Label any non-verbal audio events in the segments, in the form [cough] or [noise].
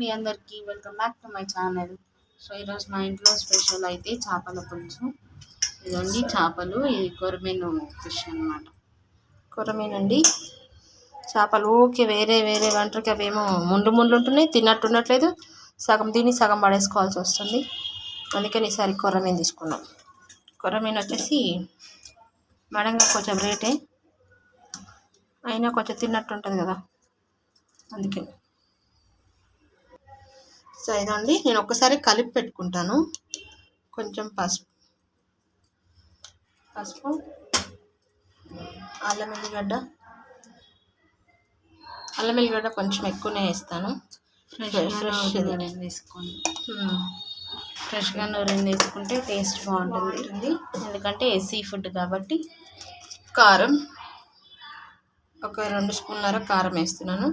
మీ అందరికీ welcome back to my channel. So ఈరోజు మా ఇంట్లో స్పెషల్ అయితే చేపల పులుసు. ఇదండి చేపలు. ఇది కొరమీను ఫిష్ అన్నమాట. కొరమీనండి. చేపలు ఓకే వేరే వేరే వంటకి అవేమో ముండు ముండ్లు ఉంటున్నాయి తిన్నట్టు ఉండట్లేదు. సగం తిని సగం పడేసుకోవాల్సి వస్తుంది. అందుకని ఈసారి కొరమీను తీసుకున్నాం. కొరమీను వచ్చేసి మడంగా కొంచెం రేటే. అయినా కొంచెం తిన్నట్టు ఉంటుంది కదా. అందుకని. సో ఇదండి నేను ఒక్కసారి కలిపి పెట్టుకుంటాను. కొంచెం పసుపు. పసుపు. అల్లం ఎల్లిగడ్డ. అల్లం ఎల్లిగడ్డ కొంచెం ఎక్కువనే వేస్తాను. ఫ్రెష్ తీసుకోండి. ఫ్రెష్గా నూనె తీసుకుంటే టేస్ట్ బాగుంటుంది. ఎందుకంటే సీ ఫుడ్ కాబట్టి కారం. ఒక రెండు స్పూన్లర కారం వేస్తున్నాను.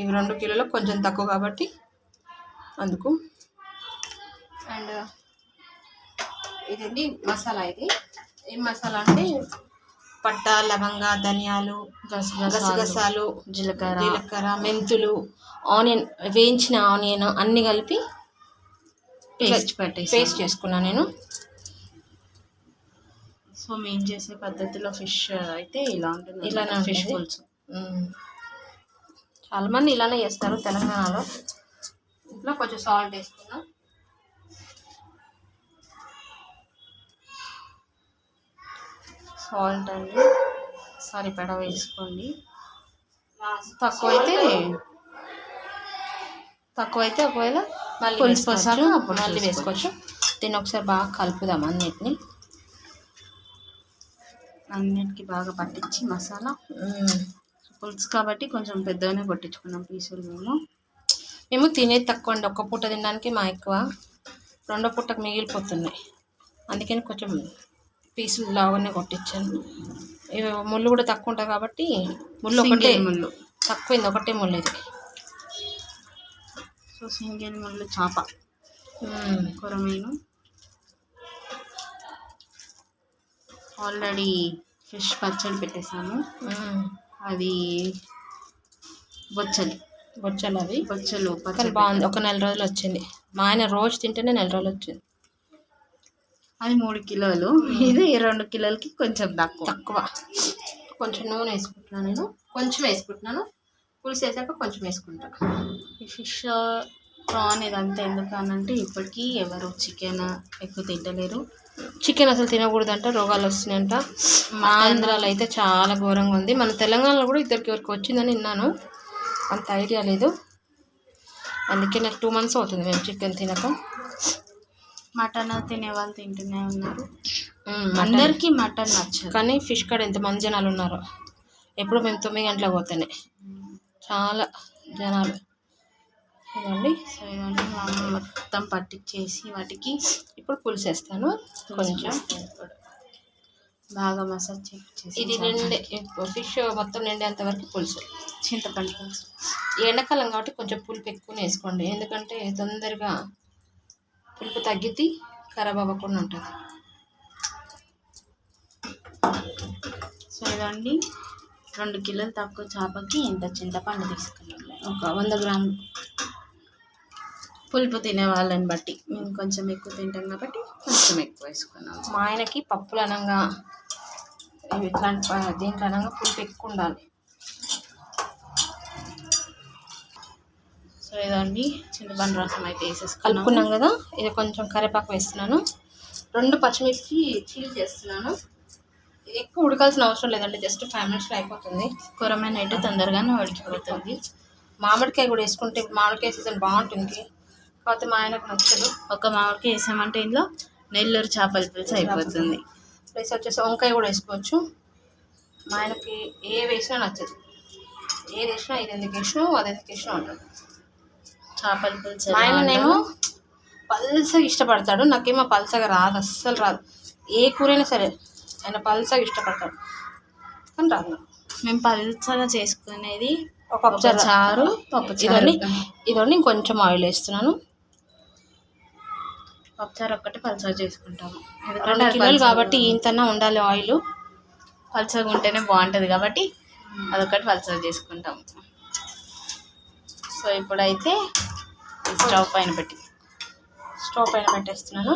ఇవి రెండు కిలోలు కొంచెం తక్కువ కాబట్టి అందుకు. అండ్ ఇదండి మసాలా ఇది. ఏం మసాలా అంటే పట్ట లవంగ ధనియాలు గసగసాలు జీలకర్ర జీలకర్ర మెంతులు ఆనియన్ వేయించిన ఆనియన్ అన్నీ కలిపి పేస్ట్ పెట్టేసి పేస్ట్ చేసుకున్నాను నేను. సో మేము చేసే పద్ధతిలో ఫిష్ అయితే ఇలా ఉంటుంది ఇలానే ఫిష్. పులుసు. చాలామంది ఇలానే చేస్తారు తెలంగాణలో. ఇంట్లో కొంచెం సాల్ట్ వేసుకున్నాం సాల్ట్ అండి. సరిపడా వేసుకోండి. తక్కువ అయితే తక్కువ అయితే ఒకవేళ మళ్ళీ పులుసు వేసుకోవచ్చు. పోసాక అప్పుడు మళ్ళీ. వేసుకోవచ్చు. దీన్ని ఒకసారి బాగా కలుపుదాం అన్నిటిని. అన్నిటికీ బాగా పట్టించి మసాలా. పులుసు కాబట్టి కొంచెం పెద్దగానే కొట్టించుకున్నాం పీసులు మేము. మేము తినేది తక్కువ అండి. ఒక్క పూట తినడానికి మా ఎక్కువ. రెండో పూటకు మిగిలిపోతున్నాయి. అందుకని కొంచెం పీసులు లాగానే కొట్టించాను ఇవి ముళ్ళు కూడా తక్కువ ఉంటాయి కాబట్టి ముళ్ళు ఒకటే ముళ్ళు. తక్కువైంది. ఒకటే ముళ్ళు ఇది. సో సింగిల్ ముళ్ళు చేప. కొరమీను ఆల్రెడీ ఫిష్ పచ్చడి పెట్టేసాము. మ్మ్. అది బొచ్చలు. బొచ్చలు అవి బొచ్చలు కానీ బాగుంది. ఒక నెల రోజులు వచ్చింది. మా ఆయన రోజు తింటేనే నెల రోజులు వచ్చింది. అది మూడు కిలోలు. ఇది రెండు కిలోలకి కొంచెం తక్కువ. తక్కువ. కొంచెం నూనె వేసుకుంటున్నాను నేను. కొంచెం వేసుకుంటున్నాను. పులుసు వేసాక కొంచెం వేసుకుంటాను ఈ ఫిష్ ప్రాన్ ఇదంతా ఎందుకు అనంటే ఇప్పటికీ ఎవరు చికెన్ ఎక్కువ తింటలేరు. చికెన్ అసలు తినకూడదంట. రోగాలు వస్తున్నాయంట. మా ఆంధ్రాలో అయితే చాలా ఘోరంగా ఉంది. మన తెలంగాణలో కూడా ఇద్దరికి ఎవరికి వచ్చిందని విన్నాను. అంత ఐడియా లేదు. అందుకే నాకు టూ మంత్స్ అవుతుంది మేము చికెన్ తినక. మటన్ తినే వాళ్ళు తింటూనే ఉన్నారు. అందరికీ మటన్. నచ్చదు. కానీ ఫిష్ కాడ ఎంతమంది జనాలు ఉన్నారు. ఎప్పుడు మేము తొమ్మిది గంటలకు పోతేనే. చాలా జనాలు. ఇదండి సో ఇవన్నీ మొత్తం పట్టించేసి వాటికి ఇప్పుడు పులుసు వేస్తాను. కొంచెం. బాగా మసాజ్ చేసి ఇది నిండే ఫిష్ మొత్తం నిండేంత వరకు పులుసు. చింతపండు పులుసు. ఎండాకాలం కాబట్టి కొంచెం పులుపు ఎక్కువనే వేసుకోండి. ఎందుకంటే తొందరగా పులుపు తగ్గిద్ది ఖరాబ్ అవ్వకుండా ఉంటుంది. సో ఇదండి. రెండు కిలోలు తక్కువ చేపకి ఇంత చింతపండు తీసుకున్నాం. ఒక వంద గ్రాములు పులుపు తినే వాళ్ళని బట్టి మేము కొంచెం ఎక్కువ తింటాం కాబట్టి కొంచెం ఎక్కువ వేసుకున్నాం మా ఆయనకి పప్పులు అనంగా ఇట్లాంటి దీంట్లో అనంగా పులుపు ఎక్కువ ఉండాలి. సో ఇదండి. చింతపండు రసం అయితే వేసేసుకున్నాం కలుపుకున్నాం కదా ఇది కొంచెం కరివేపాకు వేస్తున్నాను. రెండు పచ్చిమిర్చి చీల్ చేస్తున్నాను. ఇది ఎక్కువ ఉడకాల్సిన అవసరం లేదండి జస్ట్ ఫైవ్ మినిట్స్లో అయిపోతుంది. కూరమైన అయితే తొందరగానే ఉడికిపోతుంది. మామిడికాయ కూడా వేసుకుంటే మామిడికాయ సీజన్ బాగుంటుంది. కాకపోతే మా ఆయనకు నచ్చదు. ఒక మామిడికాయ వేసామంటే ఇందులో నెల్లూరు చేపల పులుసు అయిపోతుంది. ప్లస్ వచ్చేసి వంకాయ కూడా వేసుకోవచ్చు. మా ఆయనకి ఏ వేసినా నచ్చదు. ఏది వేసినా ఇది ఎందుకు వేసినావు అది ఎందుకు వేసినావు అంటాడు చేపల పులుసు మా ఆయననేమో ఉంటుందో పల్సగా ఇష్టపడతాడు. నాకేమో పల్సగా రాదు అస్సలు రాదు. ఏ కూరైనా సరే ఆయన పల్సగా ఇష్టపడతాడు. కానీ రాదు. మేము పలుచగా చేసుకునేది ఒక చారు పప్పు చారు. ఇదండి ఇదండి ఇంకొంచెం ఆయిల్ వేస్తున్నాను. పప్పు చారు ఒక్కటి పలుచగా చేసుకుంటాము. ఎందుకంటే రెండు కిలోలు కాబట్టి ఇంతన్నా ఉండాలి ఆయిల్. పలుచగా ఉంటేనే బాగుంటుంది కాబట్టి అదొకటి పలుచగా చేసుకుంటాము. సో ఇప్పుడైతే స్టవ్ పైన పెట్టి స్టవ్ పైన పెట్టేస్తున్నాను.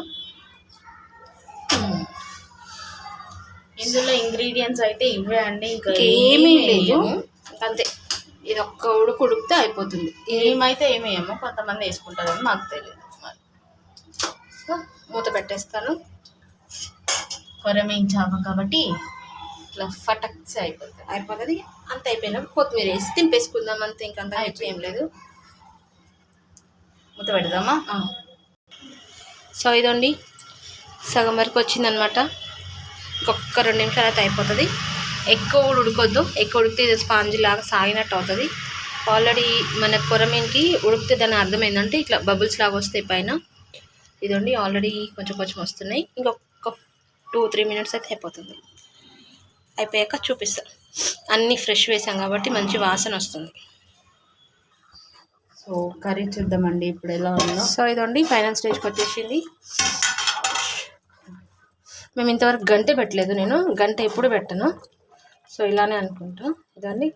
ఇందులో ఇంగ్రీడియంట్స్ అయితే ఇవే అండి. ఇంకా ఏమీ లేదు. అంతే. ఇది ఒక్క ఉడుకు ఉడికితే అయిపోతుంది. ఏమైతే ఏమి వేయము కొంతమంది వేసుకుంటారని మాకు తెలియదు. మరి. మూత పెట్టేస్తాను. కొరమేం కాబట్టి ఇట్లా ఫటక్స్ అయిపోతుంది అయిపోతుంది అంత అయిపోయినాక కొత్తిమీర వేసి తింపేసుకుందాం అంతే ఇంకంత అయిపోయేం లేదు. మూత పెడదామా? సో ఇదండి. సగం వరకు వచ్చిందనమాట ఇంకొక రెండు నిమిషాలు అయితే అయిపోతుంది. ఎక్కువ కూడా ఉడకొద్దు. ఎక్కువ ఉడికితే ఇది స్పాంజ్ లాగా సాగినట్టు అవుతుంది. ఆల్రెడీ మన కొరమీన్కి ఉడికితే దాని అర్థం ఏంటంటే ఇట్లా బబుల్స్ లాగా వస్తాయి పైన. ఇదండి ఆల్రెడీ కొంచెం కొంచెం వస్తున్నాయి. ఇంకొక టూ త్రీ మినిట్స్ అయితే అయిపోతుంది. అయిపోయాక చూపిస్తాను అన్నీ ఫ్రెష్ వేసాం కాబట్టి మంచి వాసన వస్తుంది. సో కర్రీ చూద్దామండి ఇప్పుడు ఎలా ఉందో. సో ఇదండి ఫైనల్ స్టేజ్కి వచ్చేసింది. మేము ఇంతవరకు గంట పెట్టలేదు నేను గంట ఎప్పుడు పెట్టను. సో ఇలానే అనుకుంటా. ఇదండి.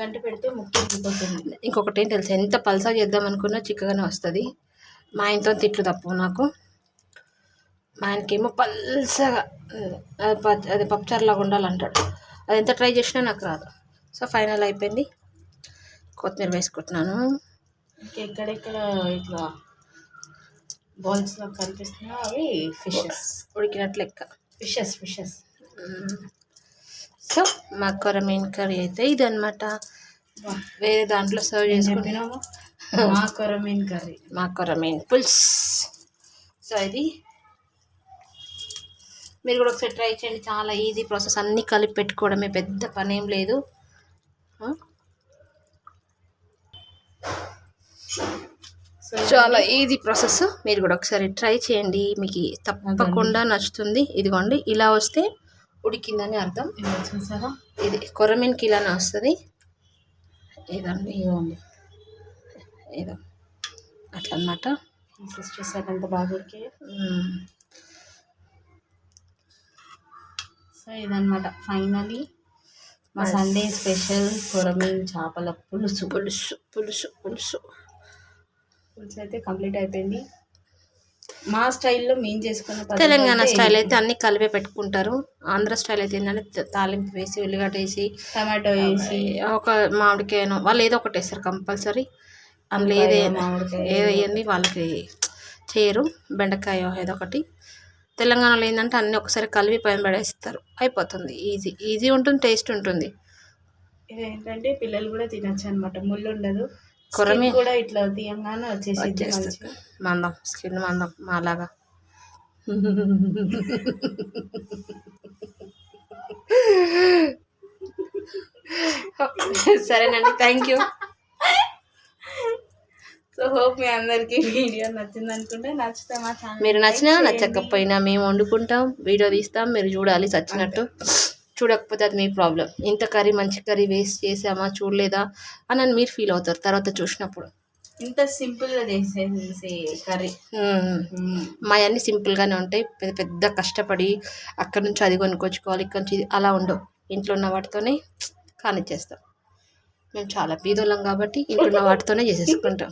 గంట పెడితే ఉడికిపోతుంది ఇంకొకటి ఏం తెలుసు ఎంత పల్సా చేద్దాం అనుకున్నా చిక్కగానే వస్తుంది. మా ఆయనతో తిట్లు తప్పు నాకు. మా ఆయనకేమో పల్సగా అది పప్పుచారులాగా ఉండాలంటాడు. అది ఎంత ట్రై చేసినా నాకు రాదు. సో ఫైనల్ అయిపోయింది. కొత్తిమీర వేసుకుంటున్నాను ఎక్కడెక్కడ ఇట్లా బాల్స్లో కనిపిస్తున్నాయి అవి ఫిషెస్. ఉడికినట్లు లెక్క. Fishes fishes. సో మా కొరమీన్ కర్రీ అయితే ఇదనమాట వేరే దాంట్లో సర్వ్ చేసుకుంటే చెప్పినాము మా కొరమీన్ కర్రీ. మా కొరమీన్. పుల్స్. సో ఇది మీరు కూడా ఒకసారి ట్రై చేయండి. చాలా ఈజీ ప్రాసెస్. అన్నీ కలిపి పెట్టుకోవడమే పెద్ద పని ఏం లేదు చాలా ఈజీ ప్రాసెస్. మీరు కూడా ఒకసారి ట్రై చేయండి. మీకు తప్పకుండా నచ్చుతుంది. ఇదిగోండి ఇలా వస్తే ఉడికిందని అర్థం. ఇది కొరమీన్కి ఇలానే వస్తుంది. ఇదండి ఇవ్వండి ఇదో. అట్లా అన్నమాట పీసెస్ చూసారు ఎంత బాగా ఉడికే మ్మ్. సో ఇదన్నమాట. ఫైనలీ మా సండే స్పెషల్ కొరమీన్ చేపల పులుసు. పులుసు పులుసు పులుసు. పులుసు అయితే కంప్లీట్ అయిపోయింది. మా స్టైల్లో మేము చేసుకున్న తెలంగాణ స్టైల్ అయితే అన్ని కలిపే పెట్టుకుంటారు. ఆంధ్ర స్టైల్ అయితే ఏంటంటే తాలింపు వేసి ఉల్లిగడ్డ వేసి టమాటో వేసి. ఒక మామిడికాయను వాళ్ళు ఏదో ఒకటి వేస్తారు కంపల్సరీ. అందులో ఏదే వాళ్ళకి చేయరు. బెండకాయ ఏదో ఒకటి. తెలంగాణలో ఏంటంటే అన్నీ ఒకసారి కలిపి పైన పడేస్తారు. అయిపోతుంది. ఈజీ. ఈజీ ఉంటుంది టేస్ట్ ఉంటుంది. ఇది ఏంటంటే పిల్లలు కూడా తినచ్చు అనమాట ముళ్ళు ఉండదు. కొరమే కూడా ఇట్లా తీయంగానే వచ్చేసి మందం. స్కిన్ మందం మాలాగా. [laughs] సరేనండి. Thank you. సో హోప్ మీ అందరికి వీడియో నచ్చింది అనుకుంటే నచ్చితే మా ఛానల్ మీరు నచ్చినా నచ్చకపోయినా మేము వండుకుంటాం వీడియో తీస్తాం మీరు చూడాలి చచ్చినట్టు. చూడకపోతే అది మీ ప్రాబ్లం. ఇంత కర్రీ మంచి కర్రీ వేస్ట్ చేసామా చూడలేదా అని అని మీరు ఫీల్ అవుతారు తర్వాత చూసినప్పుడు. ఇంత సింపుల్గా చేసేసి కర్రీ. మ్మ్. మా అన్ని సింపుల్గానే ఉంటాయి. పెద్ద పెద్ద కష్టపడి అక్కడ నుంచి అది కొనుక్కొచ్చుకోవాలి ఇక్కడ నుంచి అలా ఉండవు. ఇంట్లో ఉన్న వాటితోనే కానిచ్చేస్తాం. మేము చాలా బీదోళ్ళం కాబట్టి ఇంట్లో వాటితోనే చేసేసుకుంటాం.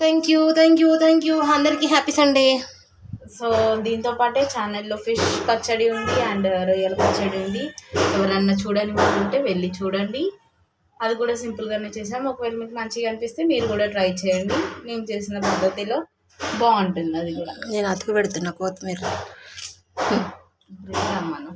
Thank you thank you thank you అందరికీ హ్యాపీ సండే సో దీంతో పాటే ఛానల్లో ఫిష్ పచ్చడి ఉంది అండ్ రొయ్యల పచ్చడి ఉంది. ఎవరన్నా చూడని వాళ్ళు ఉంటే వెళ్ళి చూడండి. అది కూడా సింపుల్గానే చేసాం ఒకవేళ మీకు మంచిగా అనిపిస్తే మీరు కూడా ట్రై చేయండి. మేము చేసిన పద్ధతిలో బాగుంటుంది అది కూడా. నేను అతుకు పెడుతున్నా కొత్తిమీర. [laughs] మనం